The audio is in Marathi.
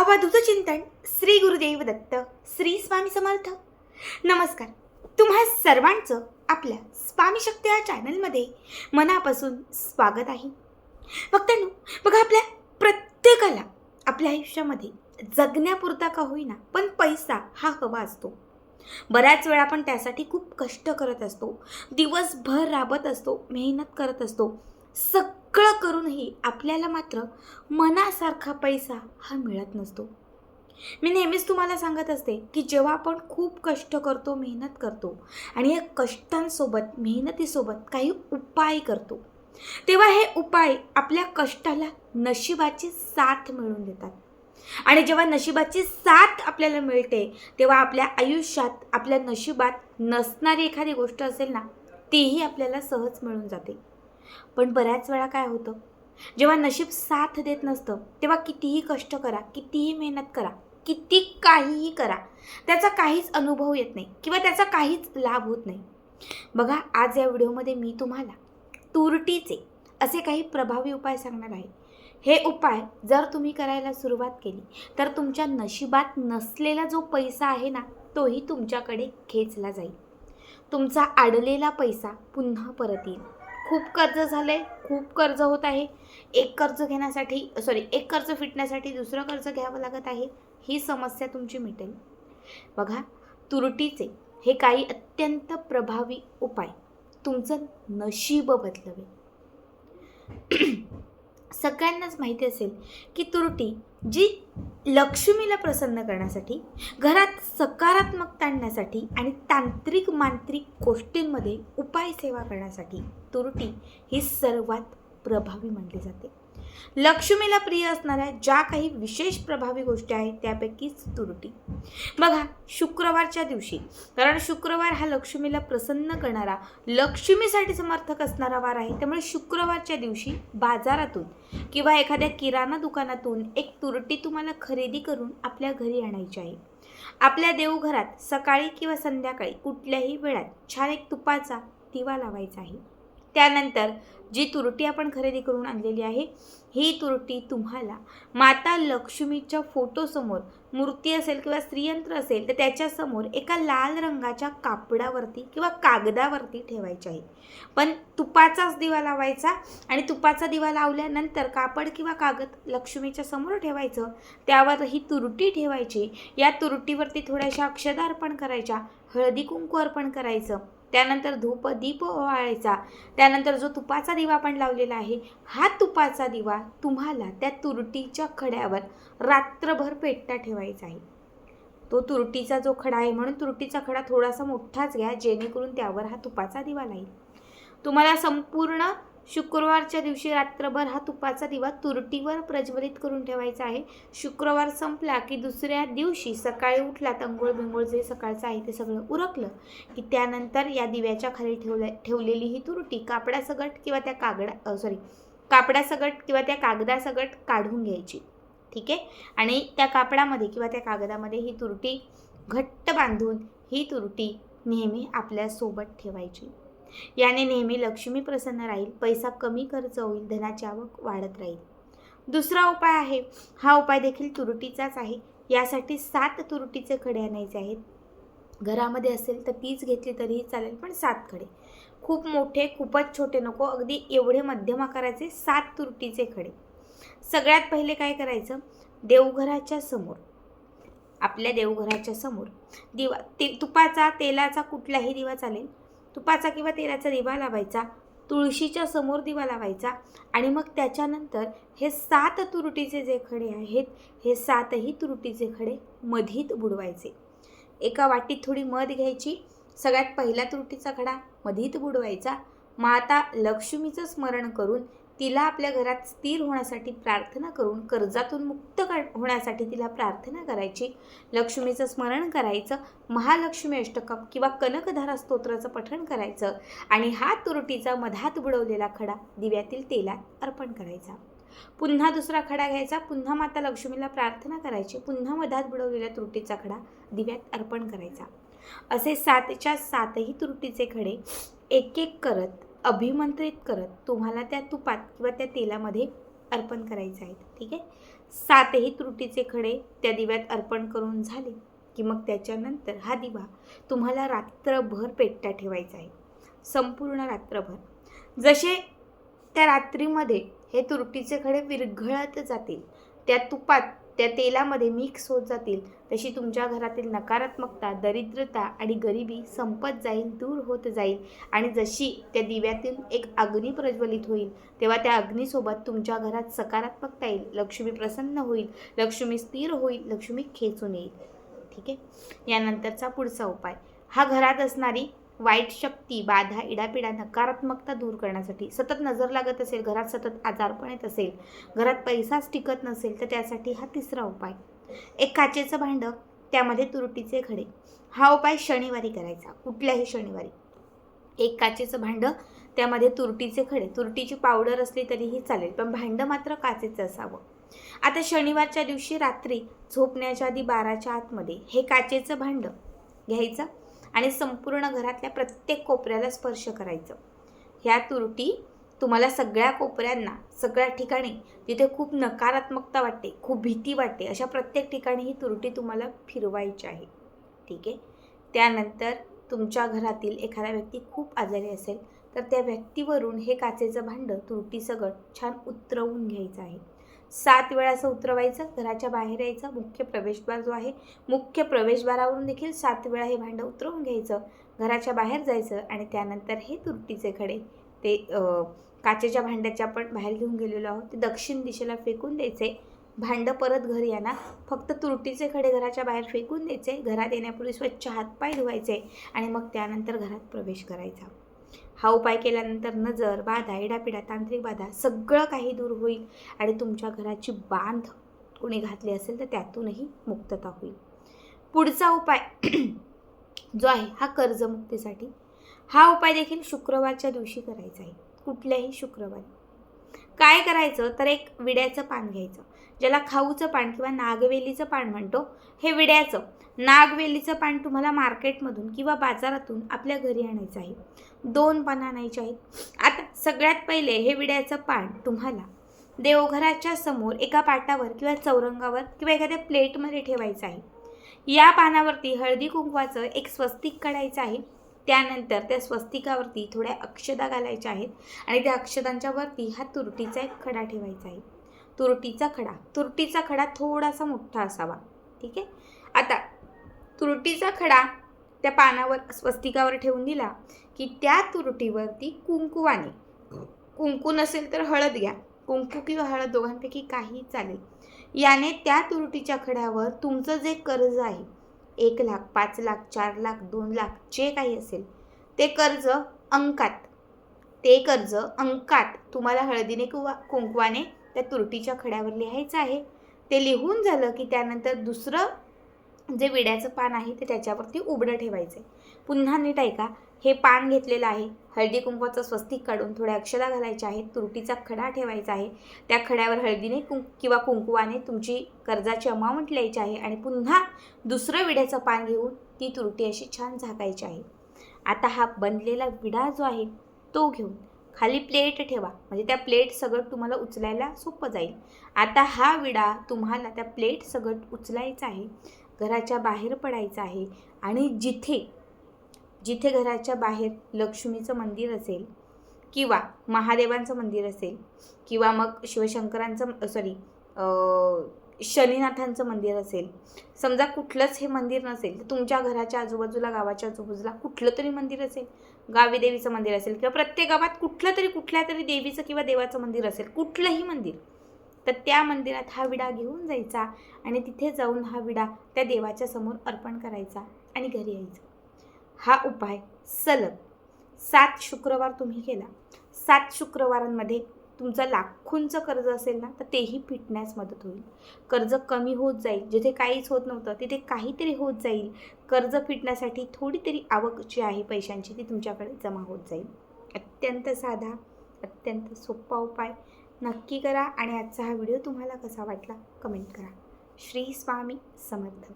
अवधूत चिंतन श्री गुरुदेव दत्त श्री स्वामी समर्थ. नमस्कार. तुम्हा सर्वांचं आपल्या स्वामी शक्ती या चॅनलमध्ये मनापासून स्वागत आहे. भक्तांनो बघा आपल्या प्रत्येकाला आपल्या आयुष्यामध्ये जगण्यापुरता का होईना पण पैसा हा हवा असतो. बऱ्याच वेळा आपण त्यासाठी खूप कष्ट करत असतो. दिवसभर राबत असतो मेहनत करत असतो. सग सगळं करूनही आपल्याला मात्र मनासारखा पैसा हा मिळत नसतो. मी नेहमीच तुम्हाला सांगत असते की जेव्हा आपण खूप कष्ट करतो मेहनत करतो आणि या कष्टांसोबत मेहनतीसोबत काही उपाय करतो तेव्हा हे उपाय आपल्या कष्टाला नशिबाची साथ मिळून देतात. आणि जेव्हा नशिबाची साथ आपल्याला मिळते तेव्हा आपल्या आयुष्यात आपल्या नशिबात नसणारी एखादी गोष्ट असेल ना तीही आपल्याला सहज मिळून जाते. पण बऱ्याच वेळा काय होतं? जेव्हा नशीब साथ देत नसतं तेव्हा कितीही कष्ट करा कितीही मेहनत करा किती काहीही करा त्याचा काहीच अनुभव येत नाही किंवा त्याचा काहीच लाभ होत नाही. बघा आज या व्हिडिओमध्ये मी तुम्हाला तुरटीचे असे काही प्रभावी उपाय सांगणार आहे. हे उपाय जर तुम्ही करायला सुरुवात केली तर तुमच्या नशिबात नसलेला जो पैसा आहे ना तोही तुमच्याकडे खेचला जाईल. तुमचा अडलेला पैसा पुन्हा परत येईल. खूप कर्ज झालं आहे खूप कर्ज होत आहे. एक कर्ज घेण्यासाठी सॉरी एक कर्ज फिटण्यासाठी दुसरं कर्ज घ्यावं लागत आहे ही समस्या तुमची मिटेल. बघा तुरटीचे हे काही अत्यंत प्रभावी उपाय. तुमचं नशीब बदलवे. सगळ्यांनाच माहिती असेल की तुरटी जी लक्ष्मीला प्रसन्न करण्यासाठी घरात सकारात्मकता आणण्यासाठी आणि तांत्रिक मांत्रिक गोष्टींमध्ये उपाय सेवा करण्यासाठी तुरटी ही सर्वात प्रभावी मानली जाते. लक्ष्मीला प्रिय असणाऱ्या ज्या काही विशेष प्रभावी गोष्टी आहेत त्यापैकीच तुरटी. बघा शुक्रवारच्या दिवशी कारण शुक्रवार हा लक्ष्मीला प्रसन्न करणारा लक्ष्मीसाठी समर्थक असणारा वार आहे. त्यामुळे शुक्रवारच्या दिवशी बाजारातून किंवा एखाद्या किराणा दुकानातून एक तुरटी तुम्हाला खरेदी करून आपल्या घरी आणायची आहे. आपल्या देवघरात सकाळी किंवा संध्याकाळी कुठल्याही वेळात छान एक तुपाचा दिवा लावायचा आहे. त्यानंतर जी तुरटी आपण खरेदी करून आणलेली आहे ही तुरटी तुम्हाला माता लक्ष्मीच्या फोटोसमोर मूर्ती असेल किंवा स्त्रीयंत्र असेल तर त्याच्यासमोर एका लाल रंगाच्या कापडावरती किंवा कागदावरती ठेवायची आहे. पण तुपाचाच दिवा लावायचा आणि तुपाचा दिवा लावल्यानंतर कापड किंवा कागद लक्ष्मीच्या समोर ठेवायचं त्यावर ही तुरटी ठेवायची. या तुरटीवरती थोड्याशा अक्षदा अर्पण करायच्या हळदी कुंकू अर्पण करायचं. त्यानंतर धूप दीप ओवाळायचा. त्यानंतर जो तुपाचा दिवा आपण लावलेला आहे हा तुपाचा दिवा तुम्हाला त्या तुरटीच्या खड्यावर रात्रभर पेटता ठेवायचा आहे. तो तुरटीचा जो खडा आहे म्हणून तुरटीचा खडा थोडासा मोठाच घ्या जेणेकरून त्यावर हा तुपाचा दिवा लाईल तुम्हाला संपूर्ण शुक्रवारच्या दिवशी रात्रभर हा तुपाचा दिवा तुरटीवर प्रज्वलित करून ठेवायचा आहे. शुक्रवार संपला की दुसऱ्या दिवशी सकाळी उठला तंगोळ बिंगोळ जे सकाळचं आहे ते सगळं उरकलं की त्यानंतर या दिव्याच्या खाली ठेवल्या ठेवलेली ही तुरटी कापडासगट किंवा त्या कागडा सॉरी कापडासगट किंवा त्या कागदासगट काढून घ्यायची. ठीक आहे? आणि त्या कापडामध्ये किंवा त्या कागदामध्ये ही तुरटी घट्ट बांधून ही तुरटी नेहमी आपल्यासोबत ठेवायची. याने नेहमी लक्ष्मी प्रसन्न राहील पैसा कमी खर्च होईल धनाची आवक वाढत राहील. दुसरा उपाय आहे हा उपाय देखील तुरटीचाच आहे. यासाठी सात तुरटीचे खडे आणायचे आहेत. घरामध्ये असेल तर तीच घेतली तरीही चालेल पण सात खडे. खूप मोठे खूपच छोटे नको अगदी एवढे मध्यम आकाराचे सात तुरटीचे खडे. सगळ्यात पहिले काय करायचं? देवघराच्या समोर. आपल्या देवघराच्या समोर. दिवा ते तुपाचा तेलाचा कुठलाही दिवा चालेल तुपाचा किंवा तेलाचा दिवा लावायचा तुळशीच्या समोर दिवा लावायचा आणि मग त्याच्यानंतर हे सात तुरटीचे जे खडे आहेत हे सातही तुरटीचे खडे मधीत बुडवायचे. एका वाटीत थोडी मध घ्यायची सगळ्यात पहिला तुरटीचा खडा मधीत बुडवायचा. माता लक्ष्मीचं स्मरण करून तिला आपल्या घरात स्थिर होण्यासाठी प्रार्थना करून कर्जातून मुक्त कर होण्यासाठी तिला प्रार्थना करायची. लक्ष्मीचं स्मरण करायचं. महालक्ष्मी अष्टकम किंवा कनकधारा स्तोत्राचं पठण करायचं. आणि हा तुरटीचा मधात बुडवलेला खडा दिव्यातील तेलात अर्पण करायचा. पुन्हा दुसरा खडा घ्यायचा. पुन्हा माता लक्ष्मीला प्रार्थना करायची. पुन्हा मधात बुडवलेल्या तुरटीचा खडा दिव्यात अर्पण करायचा. असे सातच्या सातही तुरटीचे खडे एक एक करत अभिमंत्रित करत तुम्हाला त्या तुपात किंवा त्या तेलामध्ये अर्पण करायचं आहे ठीक आहे? सातही त्रुटीचे खडे त्या दिव्यात अर्पण करून झाले की मग त्याच्यानंतर हा दिवा तुम्हाला रात्रभर पेटता ठेवायचा आहे. संपूर्ण रात्रभर. जसे त्या रात्रीमध्ये हे तुरटीचे खडे विरघळत जातील त्या तुपात त्या तेलामध्ये मिक्स होत जातील. तशी तुमच्या घरातील नकारात्मकता दरिद्रता आणि गरिबी संपत जाईल दूर होत जाईल. आणि जशी त्या दिव्यातून एक अग्नी प्रज्वलित होईल तेव्हा त्या अग्नीसोबत तुमच्या घरात सकारात्मकता येईल लक्ष्मी प्रसन्न होईल लक्ष्मी स्थिर होईल लक्ष्मी खेचून येईल. ठीक आहे? यानंतरचा पुढचा उपाय. हा घरात असणारी वाईट शक्ती बाधा इडापिडा नकारात्मकता दूर करण्यासाठी सतत नजर लागत असेल घरात सतत आजारपण येत असेल घरात पैसाच टिकत नसेल तर त्यासाठी हा तिसरा उपाय. एक काचेचं भांडं त्यामध्ये तुरटीचे खडे. हा उपाय शनिवारी करायचा कुठल्याही शनिवारी. एक काचेचं भांडं त्यामध्ये तुरटीचे खडे. तुरटीची पावडर असली तरीही चालेल पण भांडं मात्र काचेचं असावं. आता शनिवारच्या दिवशी रात्री झोपण्याच्या आधी बाराच्या आतमध्ये हे काचेचं भांडं घ्यायचं. आणि संपूर्ण घरातल्या प्रत्येक कोपऱ्याला स्पर्श करायचं. ह्या तुरटी तुम्हाला सगळ्या कोपऱ्यांना सगळ्या ठिकाणी जिथे खूप नकारात्मकता वाटते खूप भीती वाटते अशा प्रत्येक ठिकाणी ही तुरटी तुम्हाला फिरवायची आहे. ठीक आहे? त्यानंतर तुमच्या घरातील एखादा व्यक्ती खूप आजारी असेल तर त्या व्यक्तीवरून हे काचेचं भांडं तुरटी छान उतरवून घ्यायचं आहे. सात वेळा असं उतरवायचं घराच्या बाहेर यायचं मुख्य प्रवेशद्वार जो आहे मुख्य प्रवेशद्वारावरून देखील सात वेळा हे भांडं उतरवून घ्यायचं. घराच्या बाहेर जायचं आणि त्यानंतर हे तुरटीचे खडे ते काचेच्या भांड्याच्या आपण बाहेर घेऊन गेलेलो आहोत ते दक्षिण दिशेला फेकून द्यायचे. भांडं परत घरी येणार फक्त तुरटीचे खडे घराच्या बाहेर फेकून द्यायचे घरात येण्यापूर्वी स्वच्छ हातपाय धुवायचे आणि मग त्यानंतर घरात प्रवेश करायचा. हा उपाय केल्यानंतर नजर बाधा इडापिडा तांत्रिक बाधा सगळं काही दूर होईल आणि तुमच्या घराची बांध कोणी घातली असेल तर त्यातूनही मुक्तता होईल. पुढचा उपाय जो आहे हा कर्जमुक्तीसाठी. हा उपाय देखील शुक्रवारच्या दिवशी करायचा आहे. कुठल्याही शुक्रवारी. काय करायचं? तर एक विड्याचं पान घ्यायचं. ज्याला खाऊचं पान किंवा नागवेलीचं पान म्हणतो हे विड्याचं. नागवेलीचं पान तुम्हाला मार्केटमधून किंवा बाजारातून आपल्या घरी आणायचं आहे. दोन पानं आणायचे आहेत. आता सगळ्यात पहिले हे विड्याचं पान तुम्हाला देवघराच्या समोर एका पाटावर किंवा चौरंगावर किंवा एखाद्या प्लेटमध्ये ठेवायचं आहे. या पानावरती हळदी कुंकवाचं एक स्वस्तिक काढायचं आहे. त्यानंतर त्या स्वस्तिकावरती थोड्या अक्षदा घालायच्या आहेत आणि त्या अक्षदांच्या वरती हा तुरटीचा एक खडा ठेवायचा आहे. तुरटीचा खडा. तुरटीचा खडा थोडासा मोठा असावा. ठीक आहे? आता तुरटीचा खडा त्या पानावर स्वस्तिकावर ठेवून दिला की त्या तुरटीवरती कुंकुवाने कुंकू नसेल तर हळद घ्या. कुंकू किंवा हळद दोघांपैकी काही चालेल. याने त्या तुरटीच्या खड्यावर तुमचं जे कर्ज आहे एक लाख पाच लाख चार लाख दोन लाख जे काही असेल ते कर्ज अंकात. ते कर्ज अंकात तुम्हाला हळदीने किंवा कुंकवाने त्या तुरटीच्या खड्यावर लिहायचं आहे. ते लिहून झालं की त्यानंतर दुसरं जे विड्याचं पान आहे ते त्याच्यावरती उबडं ठेवायचं आहे पुन्हा नीट ऐका हे पान घेतलेलं आहे. हळदी कुंकवाचं स्वस्तिक काढून थोड्या अक्षरा घालायच्या आहेत. तुरटीचा खडा ठेवायचा आहे. त्या खड्यावर हळदीने कुंक किंवा कुंकुवाने तुमची कर्जाची अमाऊंट लिहायची आहे आणि पुन्हा दुसरं विड्याचं पान घेऊन ती तुरटी अशी छान झाकायची आहे. आता हा बनलेला विडा जो आहे तो घेऊन खाली प्लेट ठेवा. म्हणजे त्या प्लेट सगळं तुम्हाला उचलायला सोपं जाईल. आता हा विडा तुम्हाला त्या प्लेट सगळं उचलायचा आहे. घराच्या बाहेर पडायचं आहे आणि जिथे जिथे घराच्या बाहेर लक्ष्मीचं मंदिर असेल किंवा महादेवांचं मंदिर असेल किंवा मग शिवशंकरांचं सॉरी शनीनाथांचं मंदिर असेल. समजा कुठलंच हे मंदिर नसेल तर तुमच्या घराच्या आजूबाजूला गावाच्या आजूबाजूला कुठलं तरी मंदिर असेल. गावी देवीचं मंदिर असेल किंवा प्रत्येक गावात कुठलं तरी कुठल्या तरी देवीचं किंवा देवाचं मंदिर असेल कुठलंही मंदिर. तर त्या मंदिरात हा विडा घेऊन जायचा आणि तिथे जाऊन हा विडा त्या देवाच्या समोर अर्पण करायचा आणि घरी यायचा. हा उपाय सलग सात शुक्रवार तुम्ही केला. सात शुक्रवारांमध्ये तुमचं लाखोंचं कर्ज असेल ना तर तेही फिटण्यास मदत होईल. कर्ज कमी होत जाईल. जिथे काहीच होत नव्हतं तिथे काहीतरी होत जाईल. कर्ज फिटण्यासाठी थोडी तरी आवक जी आहे पैशांची ती तुमच्याकडे जमा होत जाईल. अत्यंत साधा अत्यंत सोपा उपाय. नक्की करा आणि आजचा हा व्हिडिओ तुम्हाला कसा वाटला कमेंट करा. श्री स्वामी समर्थ.